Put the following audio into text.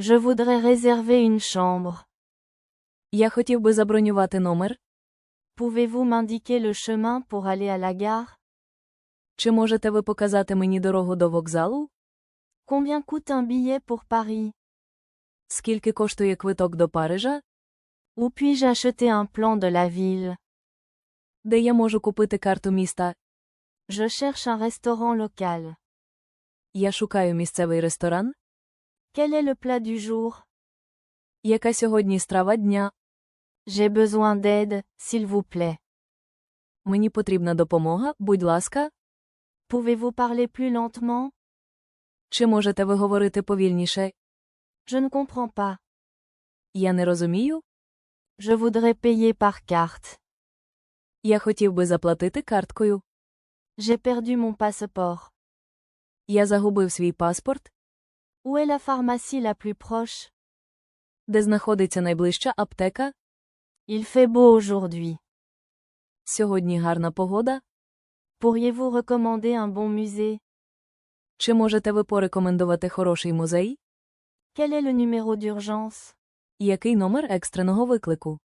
Je voudrais réserver une chambre. Я хотів би забронювати номер. Pouvez-vous m'indiquer le chemin pour aller à la gare Чи можете ви показати мені дорогу до вокзалу? Combien coûte un billet pour Paris Скільки коштує квиток до Парижа? Où puis-je acheter un plan de la ville Де я можу купити карту міста? Je cherche un restaurant local. Я шукаю місцевий ресторан. Quel est le plat du jour Яка сьогодні страва дня? J'ai besoin d'aide, s'il vous plaît. Мені потрібна допомога, будь ласка. Pouvez-vous parler plus lentement Чи можете ви говорити повільніше? Je ne comprends pas. Я не розумію. Je voudrais payer par carte. Я хотів би заплатити карткою. J'ai perdu mon passeport. Я загубив свій паспорт. Où est la pharmacie la plus proche Де знаходиться найближча аптека? Il fait beau aujourd'hui. Сьогодні гарна погода. Pourriez-vous recommander un bon musée Чи можете ви порекомендувати хороший музей? Quel est le numéro d'urgence Який номер екстреного виклику?